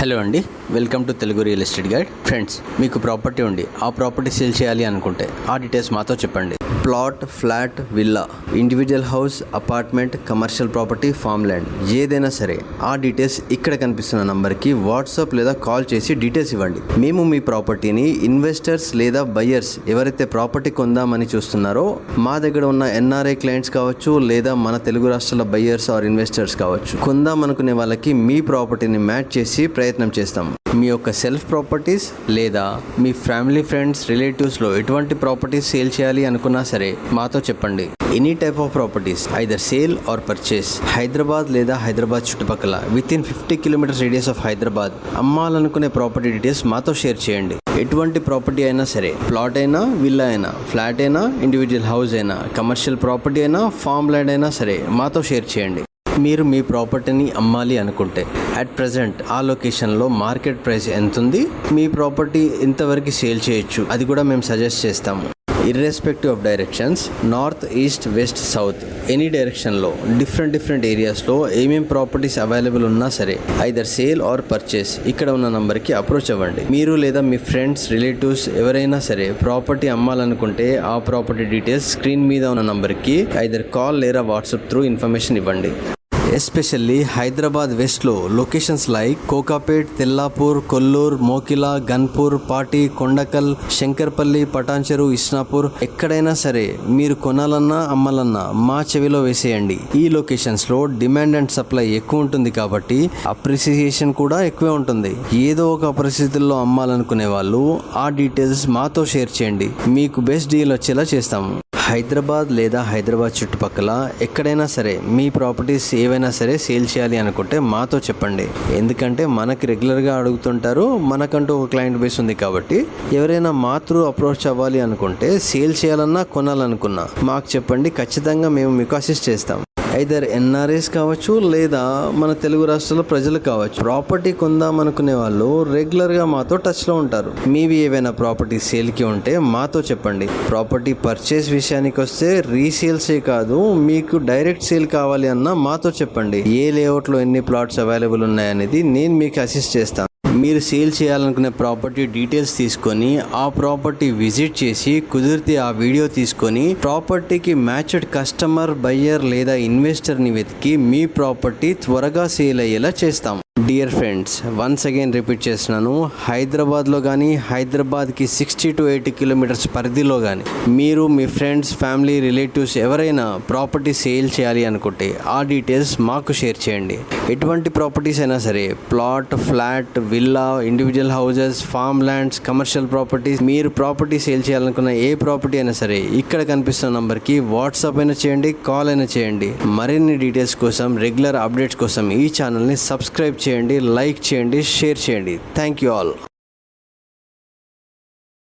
Hello అండి welcome to Telugu real estate guide. Friends మీకు property ఉండి ఆ ప్రాపర్టీ సేల్ చేయాలి అనుకుంటే ఆ డీటెయిల్స్ మాతో చెప్పండి. Plot flat villa individual house apartment commercial property farm land ఏదైనా సరే ఆ డీటెయిల్స్ ఇక్కడ కనిపిస్తున్న నంబర్కి వాట్సాప్ లేదా కాల్ చేసి డీటెయిల్స్ ఇవ్వండి. మేము మీ ప్రాపర్టీని ఇన్వెస్టర్స్ లేదా బయ్యర్స్ ఎవరైతే ప్రాపర్టీ కొందామని చూస్తున్నారో మా దగ్గర ఉన్న ఎన్ఆర్ఐ క్లయింట్స్ కావచ్చు లేదా మన తెలుగు రాష్ట్రాల బయ్యర్స్ ఆర్ ఇన్వెస్టర్స్ కావచ్చు కొందాం అనుకునే వాళ్ళకి మీ ప్రాపర్టీని మ్యాచ్ చేసి ప్రయత్నం చేస్తాం మీ యొక్క సెల్ఫ్ ప్రాపర్టీస్ లేదా మీ ఫ్యామిలీ ఫ్రెండ్స్ రిలేటివ్స్లో ఎటువంటి ప్రాపర్టీస్ సేల్ చేయాలి అనుకున్నా సరే మాతో చెప్పండి. Any type of properties either sale or purchase Hyderabad లేదా హైదరాబాద్ చుట్టుపక్కల within fifty kilometres radius of Hyderabad అమ్మాలనుకునే property details మాతో షేర్ చేయండి. ఎటువంటి ప్రాపర్టీ అయినా సరే ప్లాట్ అయినా విల్లా అయినా ఫ్లాట్ అయినా ఇండివిజువల్ హౌస్ అయినా కమర్షియల్ ప్రాపర్టీ అయినా ఫామ్ ల్యాండ్ అయినా సరే మాతో షేర్ చేయండి. మీరు మీ ప్రాపర్టీని అమ్మాలి అనుకుంటే అట్ ప్రజెంట్ ఆ లొకేషన్లో మార్కెట్ ప్రైస్ ఎంత ఉంది మీ ప్రాపర్టీ ఎంతవరకు సేల్ చేయొచ్చు అది కూడా మేము సజెస్ట్ చేస్తాము. Irrespective of directions north east west south any డైరెక్షన్లో డిఫరెంట్ డిఫరెంట్ ఏరియాస్లో ఏమేం ప్రాపర్టీస్ అవైలబుల్ ఉన్నా సరే ఐదర్ సేల్ ఆర్ పర్చేస్ ఇక్కడ ఉన్న నంబర్కి అప్రోచ్ అవ్వండి. మీరు లేదా మీ ఫ్రెండ్స్ రిలేటివ్స్ ఎవరైనా సరే ప్రాపర్టీ అమ్మాలనుకుంటే ఆ ప్రాపర్టీ డీటెయిల్స్ స్క్రీన్ మీద ఉన్న నంబర్కి ఐదర్ కాల్ లేదా వాట్సాప్ త్రూ ఇన్ఫర్మేషన్ ఇవ్వండి. ఎస్పెషల్లీ హైదరాబాద్ వెస్ట్లో లొకేషన్స్ లైక్ కోకాపేట్ తెల్లాపూర్ కొల్లూర్ మోకిలా గన్పూర్ పాటి కొండకల్ శంకర్పల్లి పటాన్చెరు ఇస్నాపూర్. ఎక్కడైనా సరే మీరు కొనాలన్నా అమ్మాలన్నా మా చెవిలో వేసేయండి. ఈ లొకేషన్స్లో డిమాండ్ అండ్ సప్లై ఎక్కువ ఉంటుంది కాబట్టి అప్రిసియేషన్ కూడా ఎక్కువే ఉంటుంది. ఏదో ఒక పరిస్థితుల్లో అమ్మాలనుకునే వాళ్ళు ఆ డీటెయిల్స్ మాతో షేర్ చేయండి. మీకు బెస్ట్ డీల్ వచ్చేలా చేస్తాము. హైదరాబాద్ లేదా హైదరాబాద్ చుట్టుపక్కల ఎక్కడైనా సరే మీ ప్రాపర్టీస్ ఏవైనా సరే సేల్ చేయాలి అనుకుంటే మాతో చెప్పండి. ఎందుకంటే మనకి రెగ్యులర్గా అడుగుతుంటారు మనకంటూ ఒక క్లయింట్ బేస్ ఉంది కాబట్టి ఎవరైనా మాతృ అప్రోచ్ అవ్వాలి అనుకుంటే సేల్ చేయాలన్నా కొనాలనుకున్నా మాకు చెప్పండి ఖచ్చితంగా మేము మీకు అసిస్ట్ చేస్తాం. ఐదర్ ఎన్ఆర్ఎస్ కావచ్చు లేదా మన తెలుగు రాష్ట్రాల ప్రజలు కావచ్చు. ప్రాపర్టీ కొందాం అనుకునే వాళ్ళు రెగ్యులర్గా మాతో టచ్లో ఉంటారు. మీవి ఏవైనా ప్రాపర్టీ సేల్కి ఉంటే మాతో చెప్పండి. ప్రాపర్టీ పర్చేస్ విషయానికి వస్తే రీసేల్సే కాదు మీకు డైరెక్ట్ సేల్ కావాలి అన్న మాతో చెప్పండి. ఏ లేఅవుట్లో ఎన్ని ప్లాట్స్ అవైలబుల్ ఉన్నాయనేది నేను మీకు అసిస్ట్ చేస్తాను. మీరు సేల్ చేయాలనుకునే ప్రాపర్టీ డీటెయిల్స్ తీసుకొని ఆ ప్రాపర్టీ విజిట్ చేసి కుదిరితే ఆ వీడియో తీసుకొని ప్రాపర్టీకి మ్యాచ్డ్ కస్టమర్ బయ్యర్ లేదా ఇన్వెస్టర్ని వెతికి మీ ప్రాపర్టీ త్వరగా సేల్ అయ్యేలా చేస్తాం. Dear friends once again repeat చేస్తున్నాను. హైదరాబాద్లో కానీ హైదరాబాద్కి సిక్స్టీ టు ఎయిటీ కిలోమీటర్స్ పరిధిలో కానీ మీరు మీ ఫ్రెండ్స్ ఫ్యామిలీ రిలేటివ్స్ ఎవరైనా ప్రాపర్టీ సేల్ చేయాలి అనుకుంటే ఆ డీటెయిల్స్ మాకు షేర్ చేయండి. ఎటువంటి ప్రాపర్టీస్ అయినా సరే plot flat villa individual houses farm lands commercial properties మీరు ప్రాపర్టీ సేల్ చేయాలనుకున్న ఏ ప్రాపర్టీ అయినా సరే ఇక్కడ కనిపిస్తున్న నంబర్కి వాట్సాప్ అయినా చేయండి కాల్ అయినా చేయండి. మరిన్ని డీటెయిల్స్ కోసం రెగ్యులర్ అప్డేట్స్ కోసం ఈ ఛానల్ని సబ్స్క్రైబ్ చేయండి. చేయండి లైక్ చేయండి షేర్ చేయండి. Thank you all